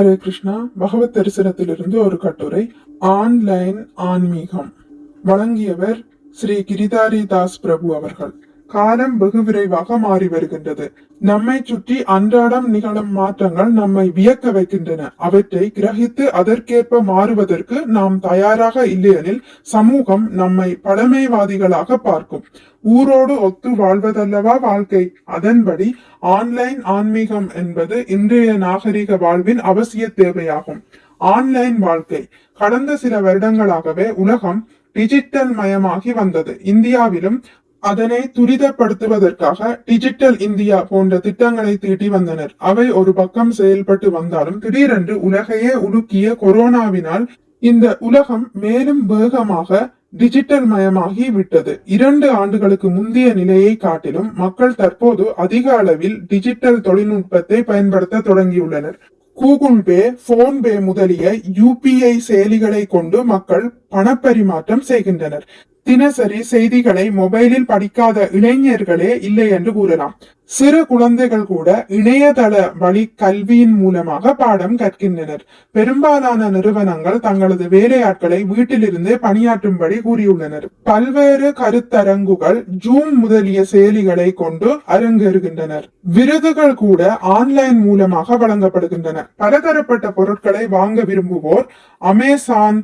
ஹரே கிருஷ்ணா. பகவத் தரிசனத்திலிருந்து ஒரு கட்டுரை. ஆன்லைன் ஆன்மீகம். வழங்கியவர் ஸ்ரீ கிரிதாரி தாஸ் பிரபு அவர்கள். காலம் வெகு விரைவாக மாறி வருகின்றது. நம்மை சுற்றி அன்றாடம் நிகழும் மாற்றங்கள் நம்மை வியக்க வைக்கின்றன. அவற்றை கிரகித்து அதற்கேற்ப மாறுவதற்கு நாம் தயாராக இல்லையெனில் சமூகம் நம்மை பழமைவாதிகளாக பார்க்கும். ஊரோடு ஒத்து வாழ்வதல்லவா வாழ்க்கை? அதன்படி ஆன்லைன் ஆன்மீகம் என்பது இன்றைய நாகரிக வாழ்வின் அவசிய தேவையாகும். ஆன்லைன் வாழ்க்கை. கடந்த சில வருடங்களாகவே உலகம் டிஜிட்டல் மயமாகி வந்தது. இந்தியாவிலும் அதனை துரிதப்படுத்துவதற்காக டிஜிட்டல் இந்தியா போன்ற திட்டங்களை தீட்டி வந்தனர். அவை ஒரு பக்கம் செயல்பட்டு வந்தாலும் திடீரென்று உலகையே உலுக்கிய கொரோனாவினால் இந்த உலகம் மேலும் வேகமாக டிஜிட்டல் மயமாகி விட்டது. இரண்டு ஆண்டுகளுக்கு முந்தைய நிலையை காட்டிலும் மக்கள் தற்போது அதிக அளவில் டிஜிட்டல் தொழில்நுட்பத்தை பயன்படுத்த தொடங்கியுள்ளனர். கூகுள் பே போன்பே முதலிய யூபிஐ செயலிகளை கொண்டு மக்கள் பணப்பரிமாற்றம் செய்கின்றனர். தினசரி செய்திகளை மொபைலில் படிக்காத இளைஞர்களே இல்லை என்று கூறலாம். சிறு குழந்தைகள் கூட இணையதள வழி கல்வியின் மூலமாக பாடம் கற்கின்றனர். பெரும்பாலான நிறுவனங்கள் தங்களது வேலையாட்களை வீட்டிலிருந்தே பணியாற்றும்படி கூறியுள்ளனர். பல்வேறு கருத்தரங்குகள் ஜூம் முதலிய செயலிகளை கொண்டு அரங்கேறுகின்றனர். விருதுகள் கூட ஆன்லைன் மூலமாக வழங்கப்படுகின்றன. பலதரப்பட்ட பொருட்களை வாங்க விரும்புவோர் அமேசான்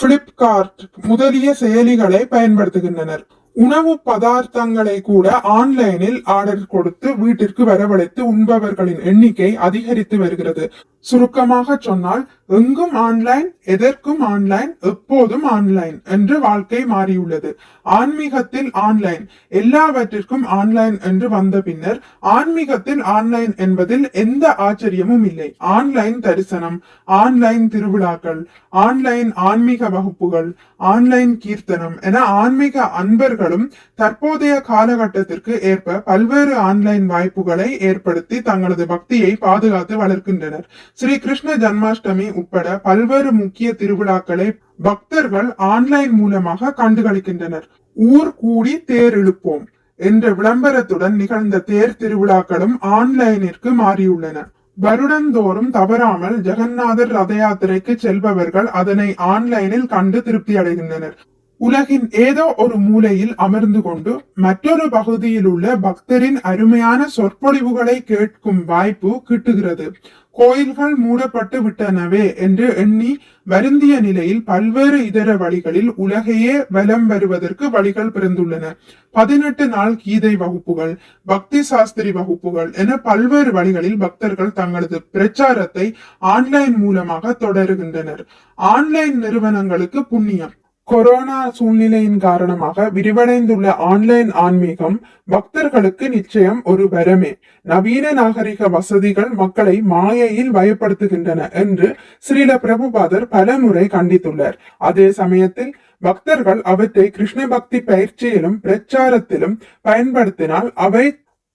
பிளிப்கார்ட் முதலிய செயலிகளை பயன்படுத்துகின்றனர். உணவு பதார்த்தங்களை கூட ஆன்லைனில் ஆர்டர் கொடுத்து வீட்டிற்கு வரவழைத்து உண்பவர்களின் எண்ணிக்கை அதிகரித்து வருகிறது. சுருக்கமாக சொன்னால் எங்கும் ஆன்லைன் எதற்கும் ஆன்லைன் எப்போதும் ஆன்லைன் என்று வாழ்க்கை மாறியுள்ளது. ஆன்மீகத்தில் ஆன்லைன் எல்லாவற்றிற்கும் ஆன்லைன் என்று வந்த பின்னர் ஆன்மீகத்தில் ஆன்லைன் என்பதில் எந்த ஆச்சரியமும் இல்லை. ஆன்லைன் தரிசனம் ஆன்லைன் திருவிழாக்கள் ஆன்லைன் ஆன்மீக வகுப்புகள் ஆன்லைன் கீர்த்தனம் என ஆன்மீக அன்பர்களும் தற்போதைய காலகட்டத்திற்கு ஏற்ப பல்வேறு ஆன்லைன் வாய்ப்புகளை ஏற்படுத்தி தங்களது பக்தியை பாதுகாத்து வளர்க்கின்றனர். ஸ்ரீ கிருஷ்ண ஜன்மாஷ்டமி உட்பட பல்வேறு முக்கிய திருவிழாக்களை பக்தர்கள் ஆன்லைன் மூலமாக கண்டுகளிக்கின்றனர். ஊர் கூடி தேர் இழுப்போம் என்ற விளம்பரத்துடன் நிகழ்ந்த தேர் திருவிழாக்களும் ஆன்லைனிற்கு மாறியுள்ளன. வருடந்தோறும் தவறாமல் ஜெகநாதர் ரத யாத்திரைக்கு செல்பவர்கள் அதனை ஆன்லைனில் கண்டு திருப்தி அடைகின்றனர். உலகின் ஏதோ ஒரு மூலையில் அமர்ந்து கொண்டு மற்றொரு பகுதியில் உள்ள பக்தரின் அருமையான சொற்பொழிவுகளை கேட்கும் வாய்ப்பு கிட்டுகிறது. கோயில்கள் மூடப்பட்டு விட்டனவே என்று எண்ணி வருந்திய நிலையில் பல்வேறு இதர வழிகளில் உலகையே வலம் வருவதற்கு வழிகள் பிறந்துள்ளன. பதினெட்டு நாள் கீதை வகுப்புகள் பக்தி சாஸ்திரி வகுப்புகள் என பல்வேறு வழிகளில் பக்தர்கள் தங்களது பிரச்சாரத்தை ஆன்லைன் மூலமாக தொடருகின்றனர். ஆன்லைன் நிறுவனங்களுக்கு புண்ணியம். கொரோனா சூழ்நிலையின் காரணமாக விரிவடைந்துள்ள ஆன்லைன் ஆன்மீகம் பக்தர்களுக்கு நிச்சயம் ஒரு வரமே. நவீன நாகரிக வசதிகள் மக்களை மாயையில் பயப்படுத்துகின்றன என்று ஸ்ரீல பிரபுபாதர் பலமுறை கண்டித்துள்ளார். அதே சமயத்தில் பக்தர்கள் அவற்றை கிருஷ்ண பக்தி பயிற்சியிலும் பிரச்சாரத்திலும் பயன்படுத்தினால் அவை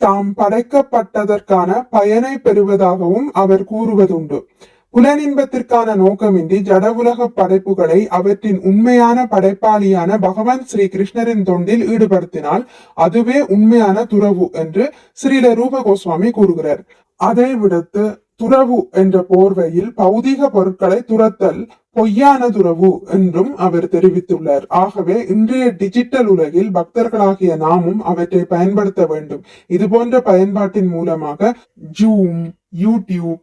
தாம் படைக்கப்பட்டதற்கான பயனை பெறுவதாகவும் அவர் கூறுவதுண்டு. புலனின்பத்திற்கான நோக்கமின்றி ஜட உலக படைப்புகளை அவற்றின் உண்மையான படைப்பாளியான பகவான் ஸ்ரீ கிருஷ்ணரின் தொண்டில் ஈடுபடுத்தினால் அதுவே உண்மையான துறவு என்று ஸ்ரீல ரூப கோஸ்வாமி கூறுகிறார். அதை விடுத்து துறவு என்ற போர்வையில் பௌதிக பொருட்களை துரத்தல் பொய்யான துறவு என்றும் அவர் தெரிவித்துள்ளார். ஆகவே இன்றைய டிஜிட்டல் உலகில் பக்தர்களாகிய நாமும் அவற்றை பயன்படுத்த வேண்டும். இது போன்ற பயன்பாட்டின் மூலமாக ஜூம் யூடியூப்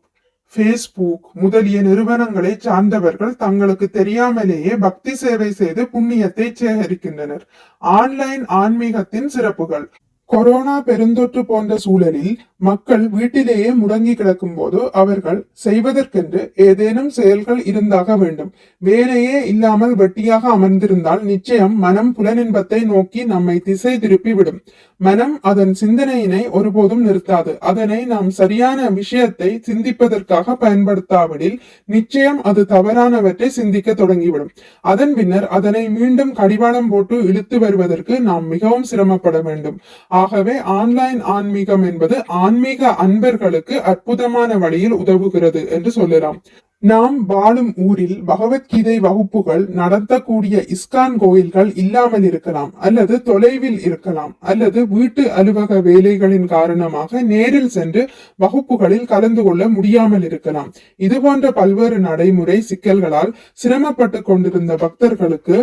ஃபேஸ்புக் முதலிய நிறுவனங்களை சார்ந்தவர்கள் தங்களுக்கு தெரியாமலேயே பக்தி சேவை செய்து புண்ணியத்தை சேகரிக்கின்றனர். ஆன்லைன் ஆன்மீகத்தின் சிறப்புகள். கொரோனா பெருந்தொற்று போன்ற சூழலில் மக்கள் வீட்டிலேயே முடங்கி கிடக்கும் போது அவர்கள் செய்வதற்கென்று ஏதேனும் செயல்கள் இருந்தாக வேண்டும். வேலையே இல்லாமல் வெட்டியாக அமர்ந்திருந்தால் நிச்சயம் மனம் புலனின்பத்தை நோக்கி நம்மை திசை திருப்பி விடும் மனம் அதன் சிந்தனையினை ஒருபோதும் நிறுத்தாது. அதனை நாம் சரியான விஷயத்தை சிந்திப்பதற்காக பயன்படுத்தாவிடில் நிச்சயம் அது தவறானவற்றை சிந்திக்க தொடங்கிவிடும். அதன் பின்னர் அதனை மீண்டும் கடிவாளம் போட்டு இழுத்து வருவதற்கு நாம் மிகவும் சிரமப்பட வேண்டும். ஆகவே ஆன்லைன் ஆன்மீகம் என்பது ஆன்மீக அன்பர்களுக்கு அற்புதமான வழியில் உதவுகிறது என்று சொல்லலாம். நாம் வாழும் ஊரில் பகவத்கீதை வகுப்புகள் நடத்தக்கூடிய இஸ்கான் கோயில்கள் இல்லாமல் இருக்கலாம் அல்லது தொலைவில் இருக்கலாம் அல்லது வீட்டு அலுவலக வேலைகளின் காரணமாக நேரில் சென்று வகுப்புகளில் கலந்து கொள்ள முடியாமல் இருக்கலாம். இது போன்ற பல்வேறு நடைமுறை சிக்கல்களால் சிரமப்பட்டு கொண்டிருந்த பக்தர்களுக்கு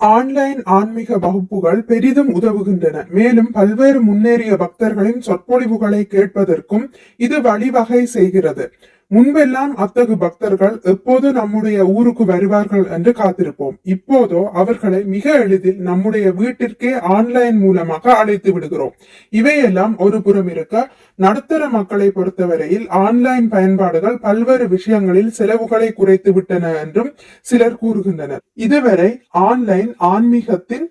ஆன்லைன் ஆன்மீக வகுப்புகள் பெரிதும் உதவுகின்றன. மேலும் பல்வேறு முன்னேறிய பக்தர்களின் சொற்பொழிவுகளை கேட்பதற்கும் இது வழிவகை செய்கிறது. முன்பெல்லாம் அத்தகு பக்தர்கள் எப்போது நம்முடைய ஊருக்கு வருவார்கள் என்று காத்திருப்போம். இப்போதோ அவர்களை மிக எளிதில் நம்முடைய வீட்டிற்கே ஆன்லைன் மூலமாக அழைத்து விடுகிறோம். இவையெல்லாம் ஒரு புறம் இருக்க நடுத்தர மக்களை பொறுத்தவரையில் ஆன்லைன் பயன்பாடுகள் பல்வேறு விஷயங்களில் செலவுகளை குறைத்து விட்டன என்றும் சிலர் கூறுகின்றனர். இதுவரை ஆன்லைன் ஆன்மீகத்தின்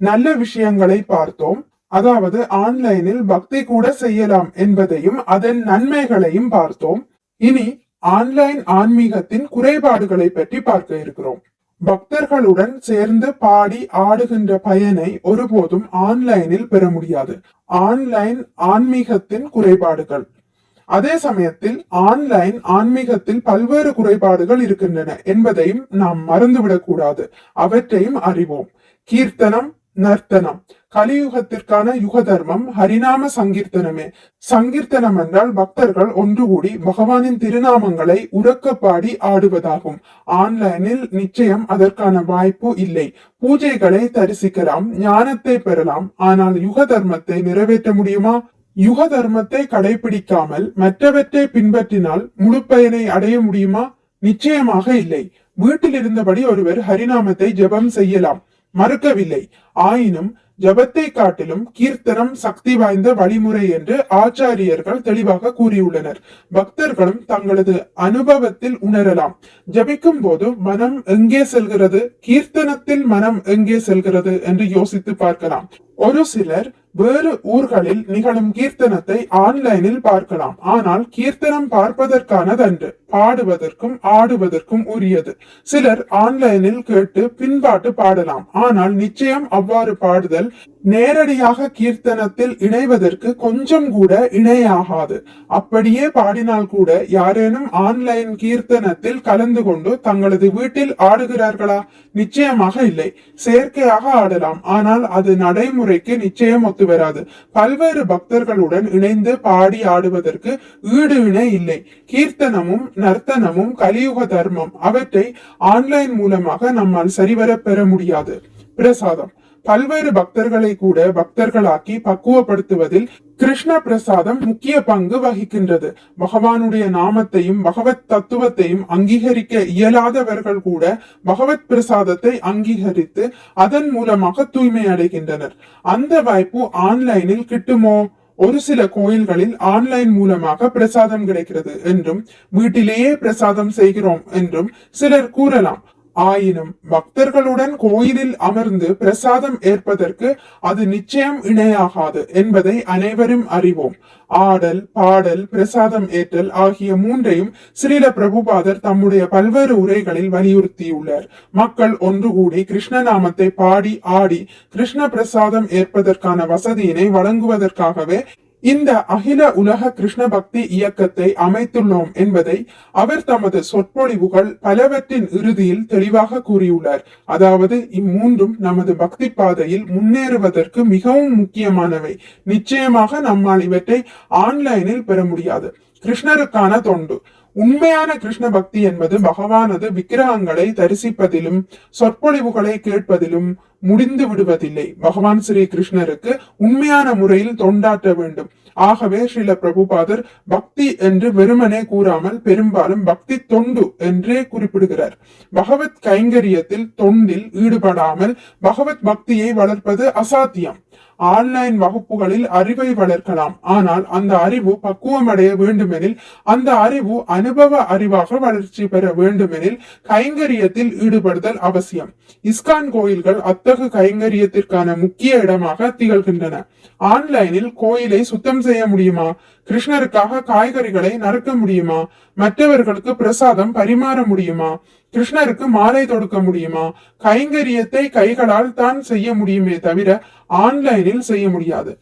நல்ல விஷயங்களை பார்த்தோம். அதாவது ஆன்லைனில் பக்தி கூட செய்யலாம் என்பதையும் அதன் நன்மைகளையும் பார்த்தோம். இனி ஆன்லைன் ஆன்மீகத்தின் குறைபாடுகளை பற்றி பார்க்க இருக்கிறோம். பக்தர்களுடன் சேர்ந்து பாடி ஆடுகின்ற பயனை ஒருபோதும் ஆன்லைனில் பெற முடியாது. ஆன்லைன் ஆன்மீகத்தின் குறைபாடுகள். அதே சமயத்தில் ஆன்லைன் ஆன்மீகத்தில் பல்வேறு குறைபாடுகள் இருக்கின்றன என்பதையும் நாம் மறந்துவிடக் கூடாது அவற்றையும் அறிவோம். கீர்த்தனம் நர்த்தனம். கலியுகத்திற்கான யுக தர்மம் ஹரிநாம சங்கீர்த்தனமே. சங்கீர்த்தனம் என்றால் பக்தர்கள் ஒன்று கூடி பகவானின் திருநாமங்களை உறக்க பாடி ஆடுவதாகும். ஆன்லைனில் நிச்சயம் அதற்கான வாய்ப்பு இல்லை. பூஜைகளை தரிசிக்கலாம் ஞானத்தை பெறலாம். ஆனால் யுக தர்மத்தை நிறைவேற்ற முடியுமா? யுக தர்மத்தை கடைபிடிக்காமல் மற்றவற்றை பின்பற்றினால் முழு பயனை அடைய முடியுமா? நிச்சயமாக இல்லை. வீட்டில் இருந்தபடி ஒருவர் ஹரிநாமத்தை ஜெபம் செய்யலாம். மறுக்கவில்லை. ஆயினும் ஜபத்தை காட்டிலும் கீர்த்தனம் சக்தி வாய்ந்த வழிமுறை என்று ஆச்சாரியர்கள் தெளிவாக கூறியுள்ளனர். பக்தர்களும் தங்களது அனுபவத்தில் உணரலாம். ஜபிக்கும் போது மனம் எங்கே செல்கிறது? கீர்த்தனத்தில் மனம் எங்கே செல்கிறது என்று யோசித்து பார்க்கலாம். ஒரு சிலர் வேறு ஊர்களில் நிகழும் கீர்த்தனத்தை ஆன்லைனில் பார்க்கலாம். ஆனால் கீர்த்தனம் பார்ப்பதற்கானதன்று. பாடுவதற்கும் ஆடுவதற்கும் உரியது. சிலர் ஆன்லைனில் கேட்டு பின்பாட்டு பாடலாம். ஆனால் நிச்சயம் அவ்வாறு பாடுதல் நேரடியாக கீர்த்தனத்தில் இணைவதற்கு கொஞ்சம் கூட இணையாகாது. அப்படியே பாடினால் கூட யாரேனும் ஆன்லைன் கீர்த்தனத்தில் கலந்து கொண்டு தங்களது வீட்டில் ஆடுகிறார்களா? நிச்சயமாக இல்லை. செயற்கையாக ஆடலாம். ஆனால் அது நடைமுறைக்கு நிச்சயம் ஒத்து வராது. பல்வேறு பக்தர்களுடன் இணைந்து பாடி ஆடுவதற்கு ஈடு இணை இல்லை. கீர்த்தனமும் நர்த்தனமும் கலியுக தர்மம் அவற்றை ஆன்லைன் மூலமாக நம்மால் சரிவர பெற முடியாது. பிரசாதம். பல்வேறு பக்தர்களை கூட பக்தர்களாக்கி பக்குவப்படுத்துவதில் கிருஷ்ண பிரசாதம் முக்கிய பங்கு வகிக்கின்றது. பகவானுடைய நாமத்தையும் பகவத் தத்துவத்தையும் அங்கீகரிக்க இயலாதவர்கள் கூட பகவத் பிரசாதத்தை அங்கீகரித்து அதன் மூலமாக தூய்மை அடைகின்றனர். அந்த வாய்ப்பு ஆன்லைனில் கிட்டுமோ? ஒரு சில கோயில்களில் ஆன்லைன் மூலமாக பிரசாதம் கிடைக்கிறது என்றும் வீட்டிலேயே பிரசாதம் செய்கிறோம் என்றும் சிலர் கூறலாம். ஆயினும் பக்தர்களுடன் கோயிலில் அமர்ந்து பிரசாதம் ஏற்பதற்கு அது நிச்சயம் இணையாகாது என்பதை அனைவரும் அறிவோம். ஆடல் பாடல் பிரசாதம் ஏற்றல் ஆகிய மூன்றையும் ஸ்ரீல பிரபுபாதர் தம்முடைய பல்வேறு உரைகளில் வலியுறுத்தியுள்ளார். மக்கள் ஒன்று கூடி கிருஷ்ண நாமத்தை பாடி ஆடி கிருஷ்ண பிரசாதம் ஏற்பதற்கான வசதியினை வழங்குவதற்காகவே இந்த அகில உலக கிருஷ்ண பக்தி இயக்கத்தை அமைத்துள்ளோம் என்பதை அவர் தமது சொற்பொழிவுகள் பலவற்றின் இறுதியில் தெளிவாக கூறியுள்ளார். அதாவது இம்மூன்றும் நமது பக்தி பாதையில் முன்னேறுவதற்கு மிகவும் முக்கியமானவை. நிச்சயமாக நம்மால் இவற்றை ஆன்லைனில் பெற முடியாது. கிருஷ்ணருக்கான தொண்டு. உண்மையான கிருஷ்ண பக்தி என்பது பகவானது விக்கிரகங்களை தரிசிப்பதிலும் சொற்பொழிவுகளை கேட்பதிலும் முடிந்து விடுவதில்லை. பகவான் ஸ்ரீ கிருஷ்ணருக்கு உண்மையான முறையில் தொண்டாற்ற வேண்டும். ஆகவே ஸ்ரீல பிரபுபாதர் பக்தி என்று வெறுமனே கூறாமல் பெரும்பாலும் பக்தி தொண்டு என்றே குறிப்பிடுகிறார். பகவத் கைங்கரியத்தில் தொண்டில் ஈடுபடாமல் பகவத் பக்தியை வளர்ப்பது அசாத்தியம். ஆன்லைன் வகுப்புகளில் அறிவை வளர்க்கலாம். ஆனால் அந்த அறிவு பக்குவமடைய வேண்டுமெனில் அந்த அறிவு அனுபவ அறிவாக வளர்ச்சி பெற வேண்டுமெனில் கைங்கரியத்தில் ஈடுபடுதல் அவசியம். இஸ்கான் கோயில்கள் அத்தகு கைங்கரியத்திற்கான முக்கிய இடமாக திகழ்கின்றன. ஆன்லைனில் கோயிலை சுத்தம் செய்ய முடியுமா? கிருஷ்ணருக்காக காய்கறிகளை நறுக்க முடியுமா? மற்றவர்களுக்கு பிரசாதம் பரிமாற முடியுமா? கிருஷ்ணருக்கு மாலை தொடுக்க முடியுமா? கைங்கரியத்தை கைகளால் தான் செய்ய முடியுமே தவிர ஆன்லைனில் செய்ய முடியாது.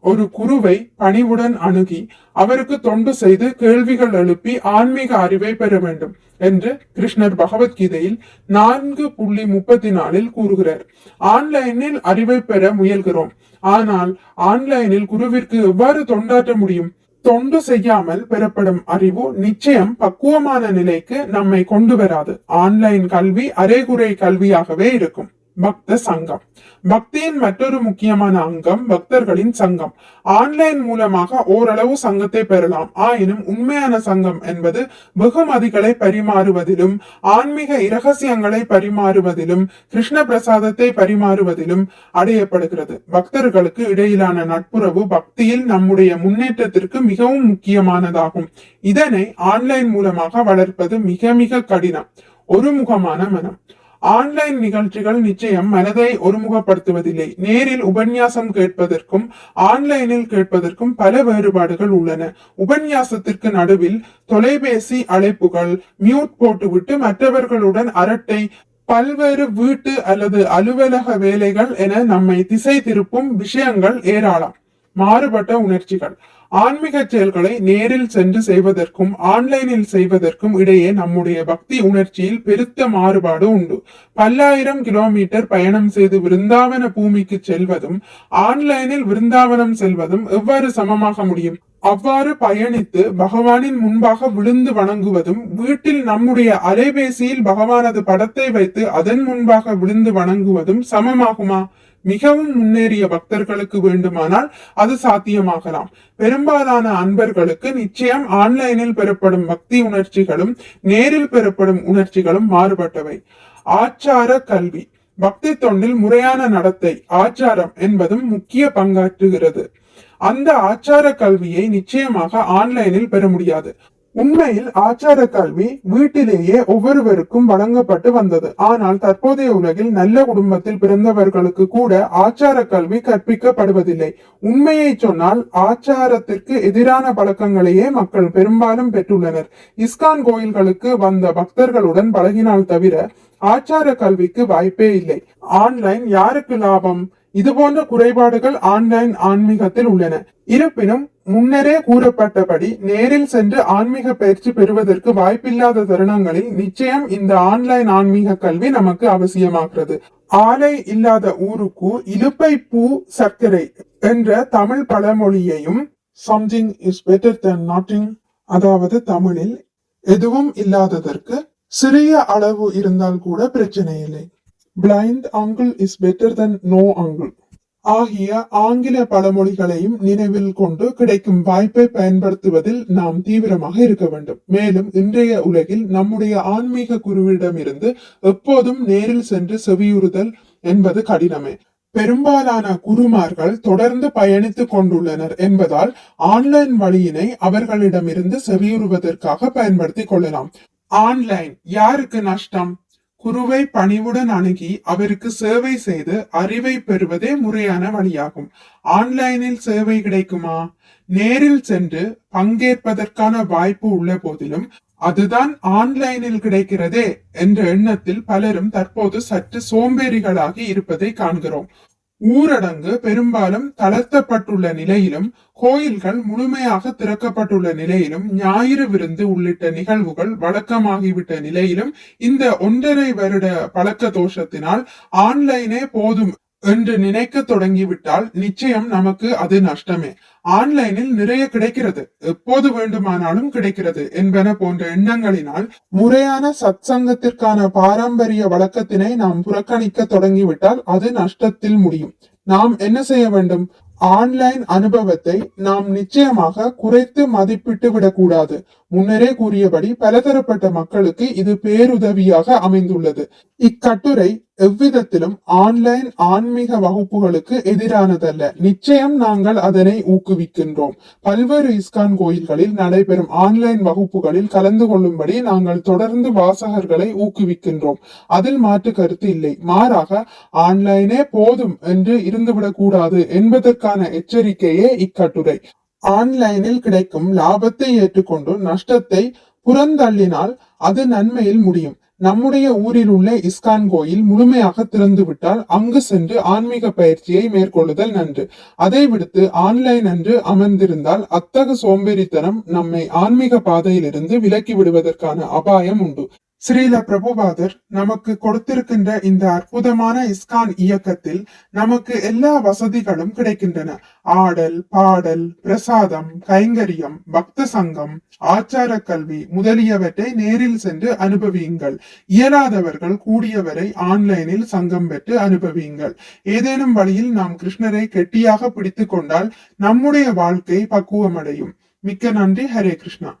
ஒரு குருவை பணிவுடன் அணுகி அவருக்கு தொண்டு செய்து கேள்விகள் எழுப்பி ஆன்மீக அறிவை பெற வேண்டும் என்று கிருஷ்ணர் பகவத்கீதையில் நான்கு புள்ளி முப்பத்தி நாலில் கூறுகிறார். ஆன்லைனில் அறிவை பெற முயல்கிறோம். ஆனால் ஆன்லைனில் குருவிற்கு எவ்வாறு தொண்டாற்ற முடியும்? தொண்டு செய்யாமல் பெறப்படும் அறிவு நிச்சயம் பக்குவமான நிலைக்கு நம்மை கொண்டு வராது. ஆன்லைன் கல்வி அரைகுறை கல்வியாகவே இருக்கும். பக்த சங்கம். பக்தியின் மற்றொரு முக்கியமான அங்கம் பக்தர்களின் சங்கம். ஆன்லைன் மூலமாக ஓரளவு சங்கத்தை பெறலாம். ஆயினும் உண்மையான சங்கம் என்பது வெகுமதிகளை பரிமாறுவதிலும் ஆன்மீக இரகசியங்களை பரிமாறுவதிலும் கிருஷ்ண பிரசாதத்தை பரிமாறுவதிலும் அடையப்படுகிறது. பக்தர்களுக்கு இடையிலான நட்புறவு பக்தியில் நம்முடைய முன்னேற்றத்திற்கு மிகவும் முக்கியமானதாகும். இதனை ஆன்லைன் மூலமாக வளர்ப்பது மிக மிக கடினம். ஒருமுகமான மனம். ஆன்லைன் நிகழ்ச்சிகள் நிச்சயம் மனதை ஒருமுகப்படுத்துவதில்லை. நேரில் உபன்யாசம் கேட்பதற்கும் ஆன்லைனில் கேட்பதற்கும் பல வேறுபாடுகள் உள்ளன. உபன்யாசத்திற்கு நடுவில் தொலைபேசி அழைப்புகள் மியூட் போட்டுவிட்டு மற்றவர்களுடன் அரட்டை பல்வேறு வீட்டு அல்லது அலுவலக வேலைகள் என நம்மை திசை திருப்பும் விஷயங்கள் ஏராளம். மாறுபட்ட உணர்ச்சிகள். ஆன்மீக செயல்களை நேரில் சென்று செய்வதற்கும் ஆன்லைனில் செய்வதற்கும் இடையே நம்முடைய பக்தி உணர்ச்சியில் பெருத்த மாறுபாடு உண்டு. பல்லாயிரம் கிலோமீட்டர் பயணம் செய்து விருந்தாவன பூமிக்கு செல்வதும் ஆன்லைனில் விருந்தாவனம் செல்வதும் எவ்வாறு சமமாக முடியும்? அவ்வாறு பயணித்து பகவானின் முன்பாக விழுந்து வணங்குவதும் வீட்டில் நம்முடைய அலைபேசியில் பகவானது படத்தை வைத்து அதன் முன்பாக விழுந்து வணங்குவதும் சமமாகுமா? மிகவும் முன்னேறிய பக்தர்களுக்கு வேண்டுமானால் அது சாத்தியமாகலாம். பெரும்பாலான அன்பர்களுக்கு நிச்சயம் ஆன்லைனில் பெறப்படும் பக்தி உணர்ச்சிகளும் நேரில் பெறப்படும் உணர்ச்சிகளும் மாறுபட்டவை. ஆச்சார கல்வி. பக்தி தொண்டில் முறையான நடத்தை ஆச்சாரம் என்பதும் முக்கிய பங்காற்றுகிறது. அந்த ஆச்சார கல்வியை நிச்சயமாக ஆன்லைனில் பெற முடியாது. உண்மையில் ஆச்சார கல்வி வீட்டிலேயே ஒவ்வொருவருக்கும் வழங்கப்பட்டு வந்தது. ஆனால் தற்போதைய உலகில் நல்ல குடும்பத்தில் பிறந்தவர்களுக்கு கூட ஆச்சார கல்வி கற்பிக்கப்படுவதில்லை. உண்மையை சொன்னால் ஆச்சாரத்திற்கு எதிரான பழக்கங்களையே மக்கள் பெரும்பாலும் பெற்றுள்ளனர். இஸ்கான் கோயில்களுக்கு வந்த பக்தர்களுடன் பழகினால் தவிர ஆச்சார கல்விக்கு வாய்ப்பே இல்லை. ஆன்லைன் யாருக்கு லாபம்? இதுபோன்ற குறைபாடுகள் ஆன்லைன் ஆன்மீகத்தில் உள்ளன. இருப்பினும் முன்னரே கூறப்பட்டபடி நேரில் சென்று ஆன்மீக பயிற்சி பெறுவதற்கு வாய்ப்பில்லாத தருணங்களில் நிச்சயம் இந்த ஆன்லைன் ஆன்மீக கல்வி நமக்கு அவசியமாகிறது. ஆலை இல்லாத ஊருக்கு இலுப்பை பூ சர்க்கரை என்ற Tamil பழமொழியையும் something is better than nothing அதாவது தமிழில் எதுவும் இல்லாததற்கு சிறிய அளவு இருந்தால் கூட பிரச்சனை இல்லை. Blind uncle is better than no uncle ஆகிய ஆங்கில பழமொழிகளையும் நினைவில் கொண்டு கிடைக்கும் வாய்ப்பை பயன்படுத்துவதில் நாம் தீவிரமாக இருக்க வேண்டும். மேலும் இன்றைய உலகில் நம்முடைய ஆன்மீக குருவிடமிருந்து எப்போதும் நேரில் சென்று செவியுறுதல் என்பது கடினமே. பெரும்பாலான குருமார்கள் தொடர்ந்து பயணித்துக் கொண்டுள்ளனர் என்பதால் ஆன்லைன் வழியினை அவர்களிடமிருந்து செவியுறுவதற்காக பயன்படுத்திக் கொள்ளலாம். ஆன்லைன் யாருக்கு நஷ்டம்? குருவை பணிவுடன் அணுகி அவருக்கு சேவை செய்து அறிவை பெறுவதே முறையான வழியாகும். ஆன்லைனில் சேவை கிடைக்குமா? நேரில் சென்று பங்கேற்பதற்கான வாய்ப்பு உள்ள போதிலும் அதுதான் ஆன்லைனில் கிடைக்கிறதே என்ற எண்ணத்தில் பலரும் தற்போது சற்று சோம்பேறிகளாகி இருப்பதை காண்கிறோம். ஊரடங்கு பெரும்பாலும் தளர்த்தப்பட்டுள்ள நிலையிலும் கோயில்கள் முழுமையாக திறக்கப்பட்டுள்ள நிலையிலும் ஞாயிறு விருந்து உள்ளிட்ட நிகழ்வுகள் வழக்கமாகிவிட்ட நிலையிலும் இந்த ஒன்றரை வருட பழக்க தோஷத்தினால் ஆன்லைனே போதும் என்று நினைக்க தொடங்கிவிட்டால் நிச்சயம் நமக்கு அது நஷ்டமே. ஆன்லைனில் நிறைய கிடைக்கிறது. எப்போது வேண்டுமானாலும் கிடைக்கிறது என்பன போன்ற எண்ணங்களினால் முறையான சத்சங்கத்திற்கான பாரம்பரிய வழக்கத்தினை நாம் புறக்கணிக்க தொடங்கிவிட்டால் அது நஷ்டத்தில் முடியும். நாம் என்ன செய்ய வேண்டும்? ஆன்லைன் அனுபவத்தை நாம் நிச்சயமாக குறைத்து மதிப்பிட்டு விடக்கூடாது. முன்னரே கூறியபடி பலதரப்பட்ட மக்களுக்கு இது பேருதவியாக அமைந்துள்ளது. இக்கட்டுரை எவ்விதத்திலும் ஆன்லைன் ஆன்மீக வகுப்புகளுக்கு எதிரானதல்ல. நிச்சயம் நாங்கள் அதனை ஊக்குவிக்கின்றோம். பல்வேறு இஸ்கான் கோயில்களில் நடைபெறும் ஆன்லைன் வகுப்புகளில் கலந்து கொள்ளும்படி நாங்கள் தொடர்ந்து வாசகர்களை ஊக்குவிக்கின்றோம். அதில் மாற்று கருத்து இல்லை. மாறாக ஆன்லைனே போதும் என்று இருந்துவிடக் கூடாது என்பதற்கான எச்சரிக்கையே இக்கட்டுரை. ஆன்லைனில் கிடைக்கும் லாபத்தை ஏற்றுக்கொண்டு நஷ்டத்தை புறந்தள்ளினால் அது நன்மையில் முடியும். நம்முடைய ஊரில் உள்ள இஸ்கான் கோயில் முழுமையாக திறந்து விட்டால் அங்கு சென்று ஆன்மீக பயிற்சியை மேற்கொள்ளுதல் நன்று. அதை விடுத்து ஆன்லைன் என்று அமர்ந்திருந்தால் அத்தகு சோம்பேறித்தனம் நம்மை ஆன்மீக பாதையிலிருந்து விலக்கி விடுவதற்கான அபாயம் உண்டு. ஸ்ரீல பிரபுபாதர் நமக்கு கொடுத்திருக்கின்ற இந்த அற்புதமான இஸ்கான் இயக்கத்தில் நமக்கு எல்லா வசதிகளும் கிடைக்கின்றன. ஆடல் பாடல் பிரசாதம் கைங்கரியம் பக்த சங்கம் ஆச்சார கல்வி முதலியவற்றை நேரில் சென்று அனுபவியுங்கள். இயலாதவர்கள் கூடியவரை ஆன்லைனில் சங்கம் பெற்று அனுபவியுங்கள். ஏதேனும் வழியில் நாம் கிருஷ்ணரை கெட்டியாக பிடித்துக் கொண்டால் நம்முடைய வாழ்க்கை பக்குவமடையும். மிக்க நன்றி. ஹரே கிருஷ்ணா.